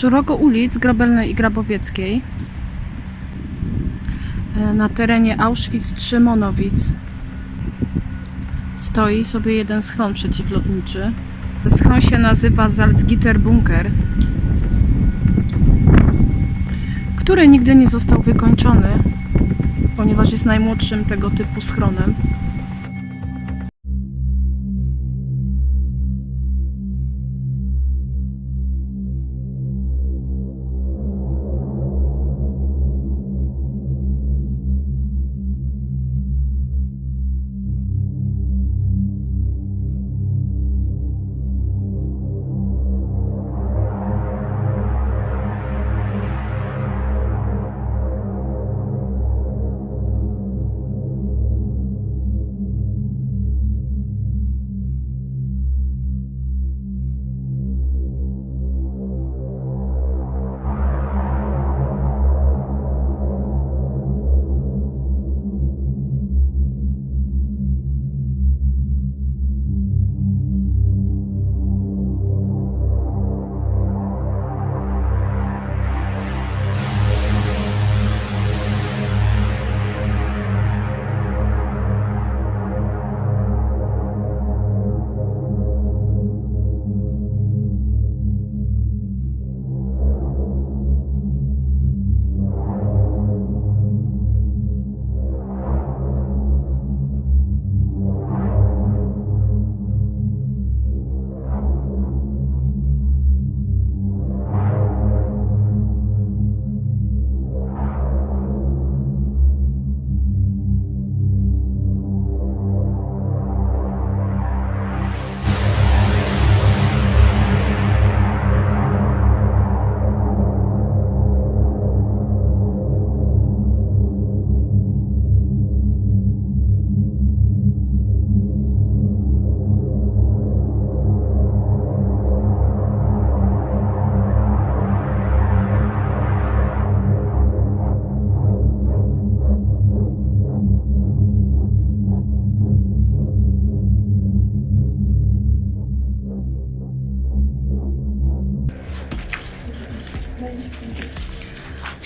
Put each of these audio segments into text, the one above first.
Szeroko ulic Grabelnej i Grabowieckiej e, na terenie Auschwitz-III-Monowic stoi sobie jeden schron przeciwlotniczy. Schron się nazywa Salzgitter Bunker, który nigdy nie został wykończony, ponieważ jest najmłodszym tego typu schronem.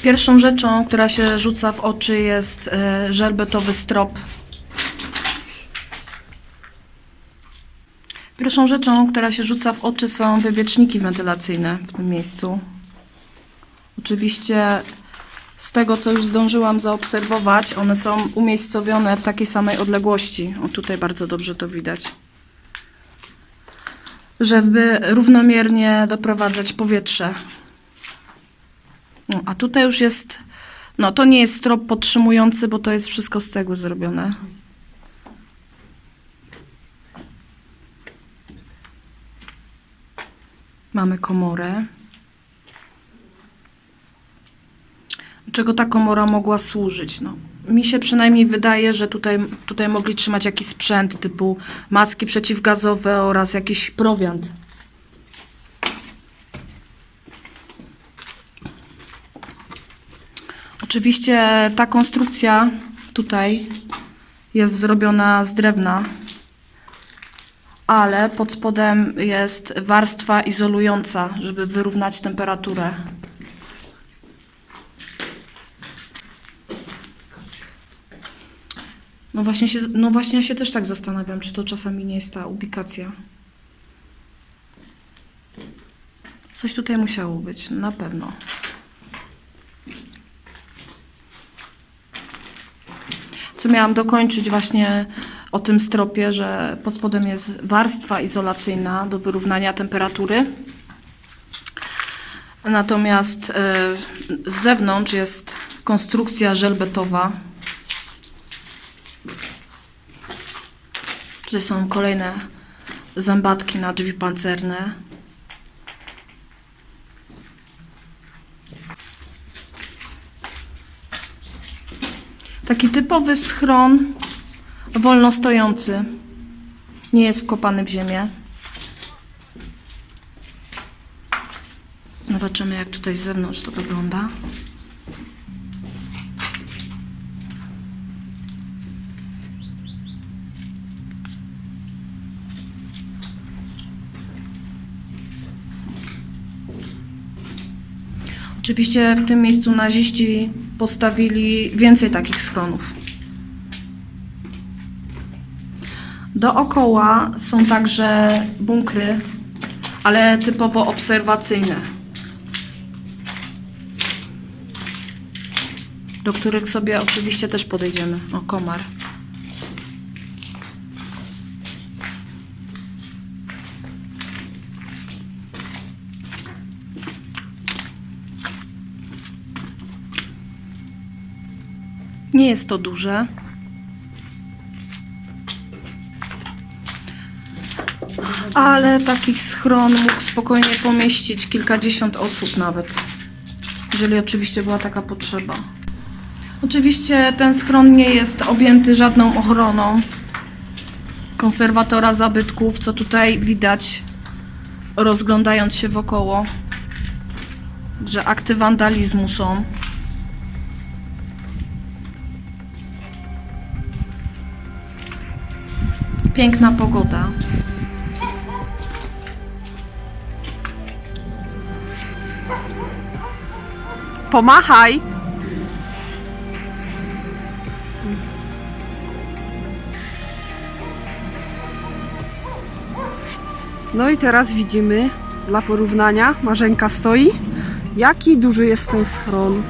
Pierwszą rzeczą, która się rzuca w oczy jest e, żelbetowy strop. Pierwszą rzeczą, która się rzuca w oczy są wywieczniki wentylacyjne w tym miejscu. Oczywiście z tego, co już zdążyłam zaobserwować, one są umiejscowione w takiej samej odległości. O tutaj bardzo dobrze to widać. Żeby równomiernie doprowadzać powietrze no, a tutaj już jest, no to nie jest strop podtrzymujący, bo to jest wszystko z cegły zrobione. Mamy komorę. Czego ta komora mogła służyć? No, mi się przynajmniej wydaje, że tutaj, tutaj mogli trzymać jakiś sprzęt typu maski przeciwgazowe oraz jakiś prowiant. Oczywiście ta konstrukcja tutaj jest zrobiona z drewna, ale pod spodem jest warstwa izolująca, żeby wyrównać temperaturę. No właśnie, się, no właśnie ja się też tak zastanawiam, czy to czasami nie jest ta ubikacja. Coś tutaj musiało być, na pewno. Co miałam dokończyć właśnie o tym stropie, że pod spodem jest warstwa izolacyjna do wyrównania temperatury. Natomiast e, z zewnątrz jest konstrukcja żelbetowa. Tutaj są kolejne zębatki na drzwi pancerne. Taki typowy schron wolno stojący. Nie jest wkopany w ziemię. Zobaczymy, jak tutaj z zewnątrz to wygląda. Oczywiście w tym miejscu naziści postawili więcej takich schronów. Dookoła są także bunkry, ale typowo obserwacyjne, do których sobie oczywiście też podejdziemy. O, komar. Nie jest to duże. Ale takich schron mógł spokojnie pomieścić kilkadziesiąt osób nawet. Jeżeli oczywiście była taka potrzeba. Oczywiście ten schron nie jest objęty żadną ochroną konserwatora zabytków, co tutaj widać rozglądając się wokoło, że akty wandalizmu są. Piękna pogoda. Pomachaj! No i teraz widzimy, dla porównania, Marzenka stoi, jaki duży jest ten schron.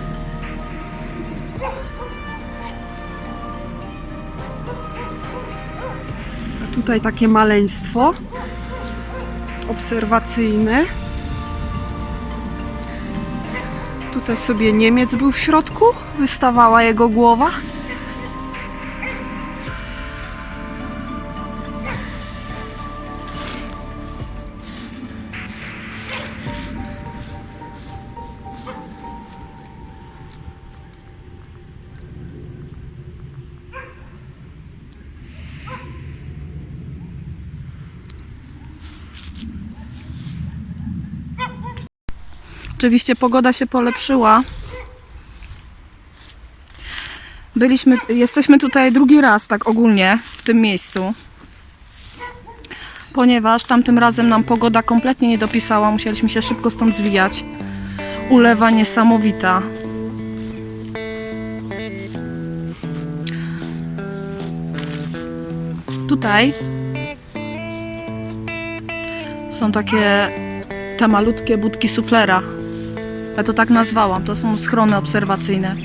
Tutaj takie maleństwo obserwacyjne. Tutaj sobie Niemiec był w środku, wystawała jego głowa. Oczywiście pogoda się polepszyła. Byliśmy, jesteśmy tutaj drugi raz, tak ogólnie, w tym miejscu. Ponieważ tamtym razem nam pogoda kompletnie nie dopisała, musieliśmy się szybko stąd zwijać. Ulewa niesamowita. Tutaj są takie te malutkie budki suflera. Ja to tak nazwałam. To są schrony obserwacyjne.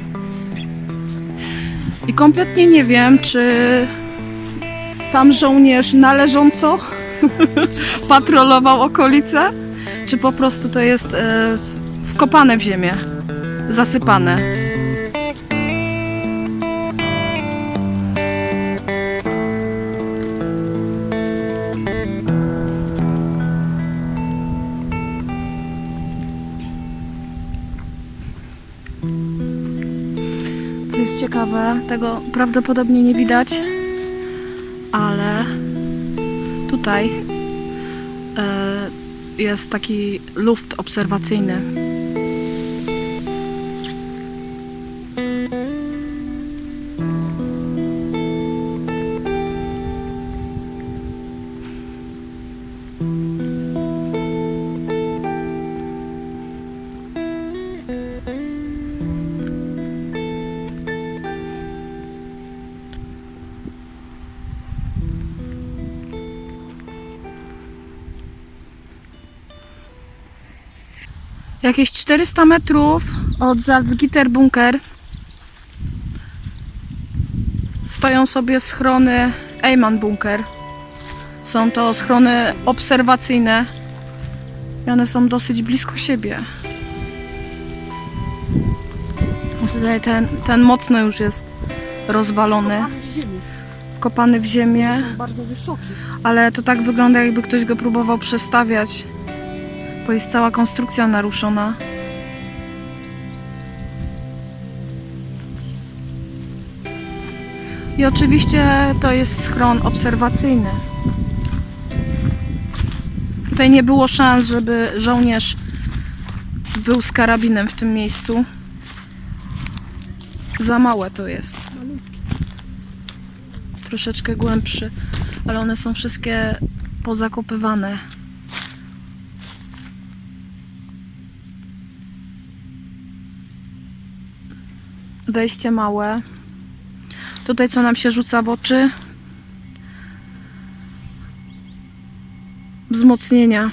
I kompletnie nie wiem, czy tam żołnierz należąco patrolował okolice, czy po prostu to jest e, wkopane w ziemię, zasypane. Ciekawe, tego prawdopodobnie nie widać, ale tutaj e, jest taki luft obserwacyjny. Jakieś 400 metrów od Salzgitter Bunker stoją sobie schrony Eyman Bunker. Są to schrony obserwacyjne i one są dosyć blisko siebie. Tutaj ten, ten mocno już jest rozwalony, kopany w ziemię, Są bardzo wysoki. ale to tak wygląda jakby ktoś go próbował przestawiać, bo jest cała konstrukcja naruszona. I oczywiście to jest schron obserwacyjny. Tutaj nie było szans, żeby żołnierz był z karabinem w tym miejscu. Za małe to jest. Troszeczkę głębszy, ale one są wszystkie pozakopywane. Wejście małe. Tutaj co nam się rzuca w oczy? Wzmocnienia.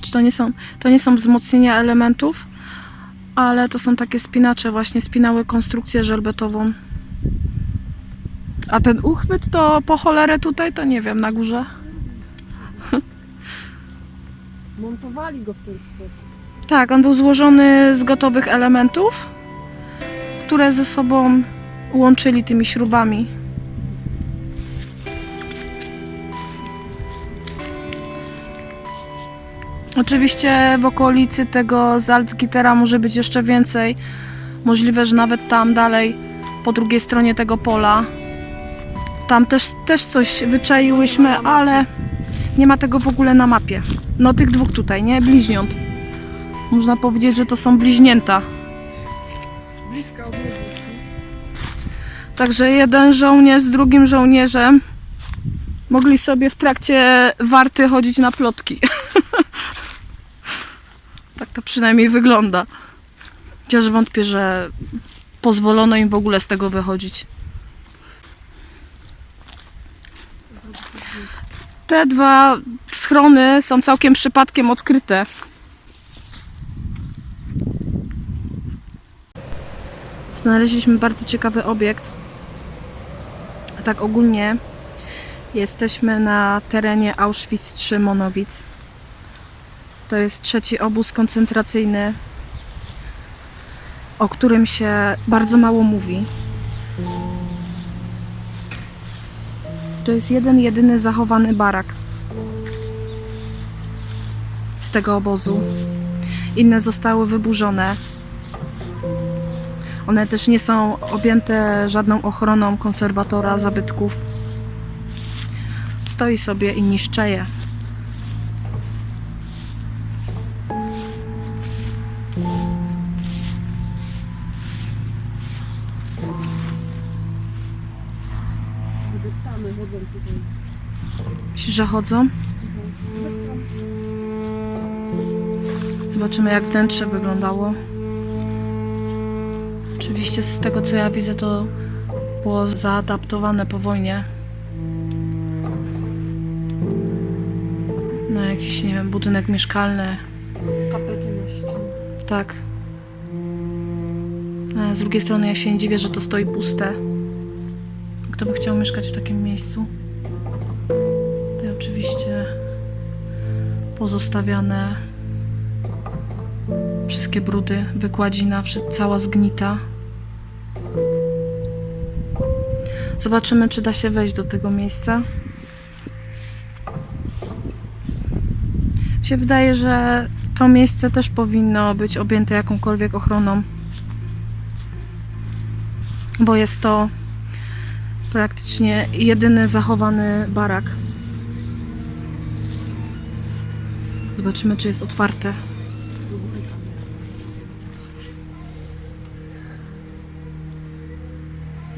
Czy to nie są, to nie są wzmocnienia elementów, ale to są takie spinacze właśnie, spinały konstrukcję żelbetową. A ten uchwyt to po cholerę tutaj, to nie wiem, na górze. Montowali go w ten sposób. Tak, on był złożony z gotowych elementów, które ze sobą łączyli tymi śrubami. Oczywiście w okolicy tego Salzgittera może być jeszcze więcej. Możliwe, że nawet tam dalej, po drugiej stronie tego pola. Tam też, też coś wyczaiłyśmy, ale nie ma tego w ogóle na mapie. No tych dwóch tutaj, nie? Bliźniąt. Można powiedzieć, że to są bliźnięta. Bliska. Także jeden żołnierz z drugim żołnierzem mogli sobie w trakcie warty chodzić na plotki. tak to przynajmniej wygląda. Chociaż wątpię, że pozwolono im w ogóle z tego wychodzić. Te dwa schrony są całkiem przypadkiem odkryte. Znaleźliśmy bardzo ciekawy obiekt. Tak ogólnie jesteśmy na terenie Auschwitz III Monowic. To jest trzeci obóz koncentracyjny, o którym się bardzo mało mówi. To jest jeden, jedyny zachowany barak z tego obozu. Inne zostały wyburzone. One też nie są objęte żadną ochroną konserwatora zabytków. Stoi sobie i niszczeje. Tamy chodzą tutaj. Myślisz, że chodzą? Zobaczymy, jak wnętrze wyglądało. Oczywiście, z tego co ja widzę, to było zaadaptowane po wojnie. Na jakiś, nie wiem, budynek mieszkalny. Tapety na ścianie. Tak. Ale z drugiej strony ja się nie dziwię, że to stoi puste. Kto by chciał mieszkać w takim miejscu? Tutaj oczywiście pozostawiane wszystkie brudy, wykładzina, cała zgnita. Zobaczymy, czy da się wejść do tego miejsca. Mi się wydaje, że to miejsce też powinno być objęte jakąkolwiek ochroną. Bo jest to praktycznie jedyny zachowany barak. Zobaczymy, czy jest otwarte.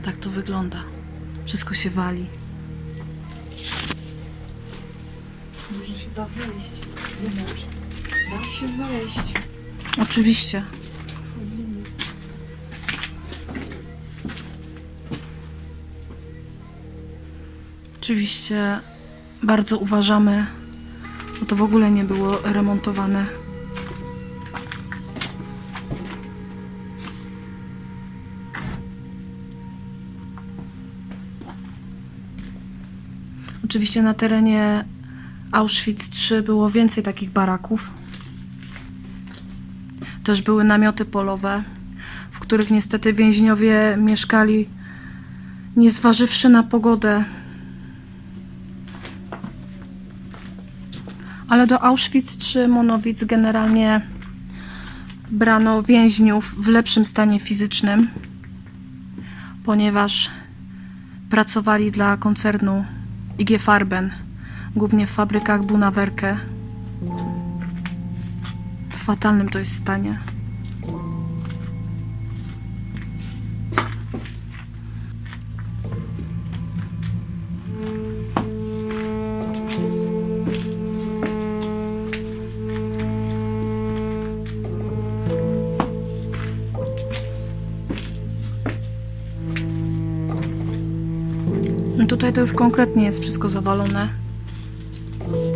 Tak to wygląda. Wszystko się wali. Może się da wejść. Zobacz. Da się wejść. Oczywiście. Oczywiście bardzo uważamy, bo to w ogóle nie było remontowane. Oczywiście na terenie Auschwitz III było więcej takich baraków. Też były namioty polowe, w których niestety więźniowie mieszkali, nie zważywszy na pogodę. Ale do Auschwitz czy Monowic generalnie brano więźniów w lepszym stanie fizycznym, ponieważ pracowali dla koncernu IG Farben, głównie w fabrykach Bunawerke. W fatalnym to jest stanie. Tutaj to już konkretnie jest wszystko zawalone.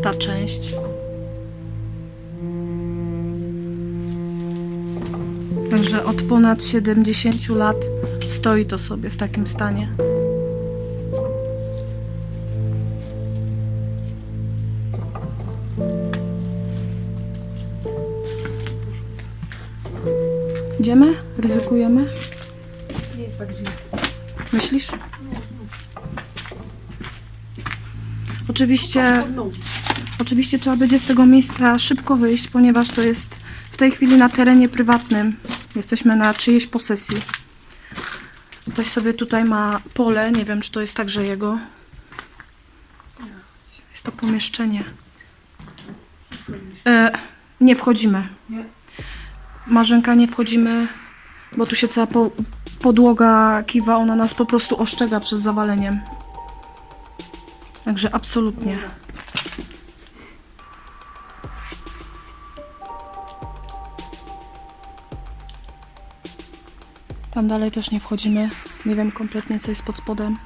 Ta część. Także od ponad 70 lat stoi to sobie w takim stanie. Idziemy? Ryzykujemy? Nie jest tak źle. Myślisz? Oczywiście, oczywiście trzeba będzie z tego miejsca szybko wyjść, ponieważ to jest w tej chwili na terenie prywatnym. Jesteśmy na czyjejś posesji. Ktoś sobie tutaj ma pole, nie wiem czy to jest także jego. Jest to pomieszczenie. E, nie wchodzimy. Marzenka, nie wchodzimy, bo tu się cała po, podłoga kiwa, ona nas po prostu oszczega przez zawaleniem. Także absolutnie. Tam dalej też nie wchodzimy. Nie wiem kompletnie co jest pod spodem.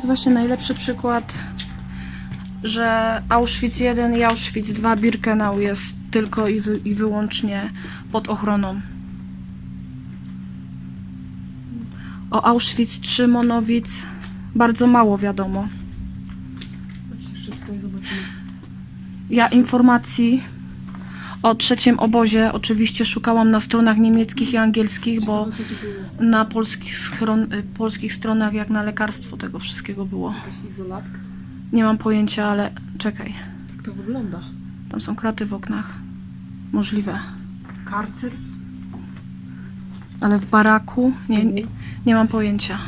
Jest właśnie najlepszy przykład, że Auschwitz 1 i Auschwitz 2 Birkenau jest tylko i, wy, i wyłącznie pod ochroną. O Auschwitz 3 Monowic bardzo mało wiadomo. Ja informacji o trzecim obozie oczywiście szukałam na stronach niemieckich i angielskich, bo na polskich, schron, y, polskich stronach jak na lekarstwo tego wszystkiego było. Izolatka? Nie mam pojęcia, ale czekaj. Tak to wygląda. Tam są kraty w oknach. Możliwe. Karcer? Ale w baraku? Nie, nie, nie mam pojęcia.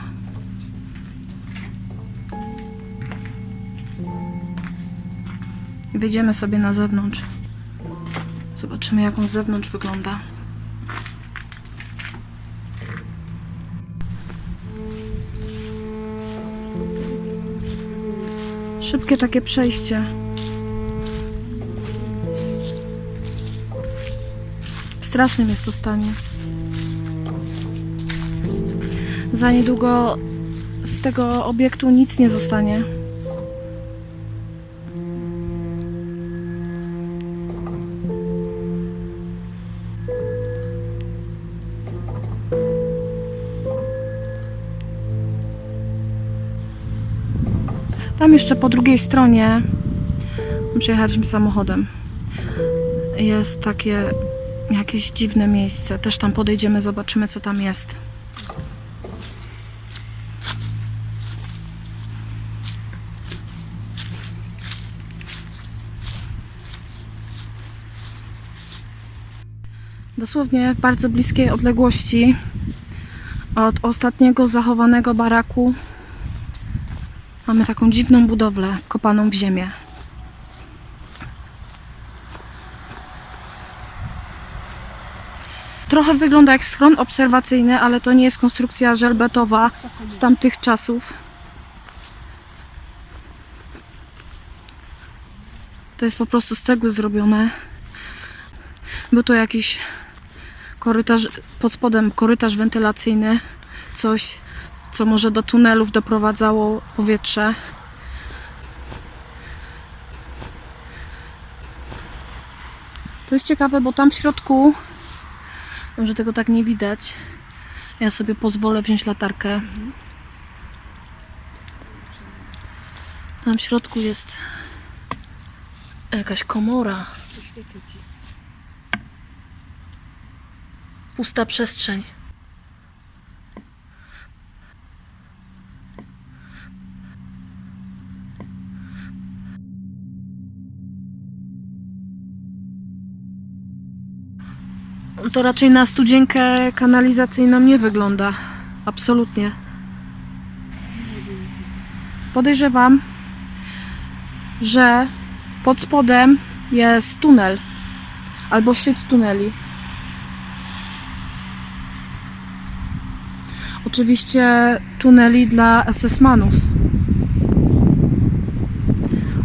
Wyjdziemy sobie na zewnątrz. Zobaczymy, jak on z zewnątrz wygląda. Szybkie takie przejście. W strasznym jest to stanie. Za niedługo z tego obiektu nic nie zostanie. Jeszcze po drugiej stronie przyjechaliśmy samochodem. Jest takie jakieś dziwne miejsce. Też tam podejdziemy, zobaczymy co tam jest. Dosłownie w bardzo bliskiej odległości od ostatniego zachowanego baraku mamy taką dziwną budowlę wkopaną w ziemię. Trochę wygląda jak schron obserwacyjny, ale to nie jest konstrukcja żelbetowa z tamtych czasów. To jest po prostu z cegły zrobione. Był to jakiś korytarz, pod spodem korytarz wentylacyjny, coś, co może do tunelów doprowadzało powietrze. To jest ciekawe, bo tam w środku, wiem, że tego tak nie widać, ja sobie pozwolę wziąć latarkę. Tam w środku jest jakaś komora. Pusta przestrzeń. To raczej na studzienkę kanalizacyjną nie wygląda. Absolutnie. Podejrzewam, że pod spodem jest tunel albo sieć tuneli. Oczywiście tuneli dla SS-manów.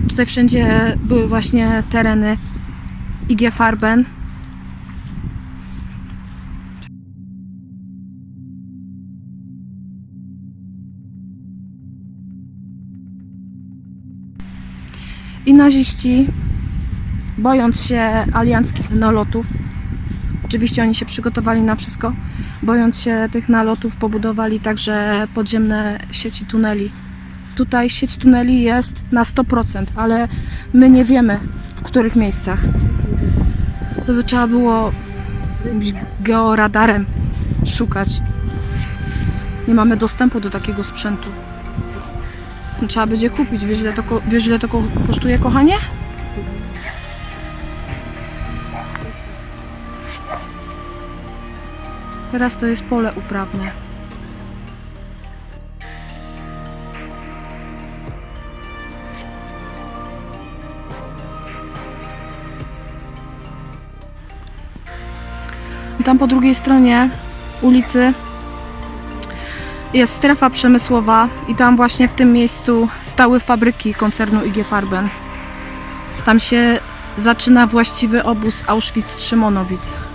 Tutaj wszędzie były właśnie tereny IG Farben. I naziści, bojąc się alianckich nalotów, oczywiście oni się przygotowali na wszystko, bojąc się tych nalotów, pobudowali także podziemne sieci tuneli. Tutaj sieć tuneli jest na 100%, ale my nie wiemy w których miejscach. To by trzeba było georadarem szukać. Nie mamy dostępu do takiego sprzętu. Trzeba będzie kupić. Wiesz ile to, ko- wiesz, ile to ko- kosztuje, kochanie? Teraz to jest pole uprawne. Tam po drugiej stronie ulicy jest strefa przemysłowa i tam właśnie w tym miejscu stały fabryki koncernu IG Farben. Tam się zaczyna właściwy obóz Auschwitz-Szymonowic.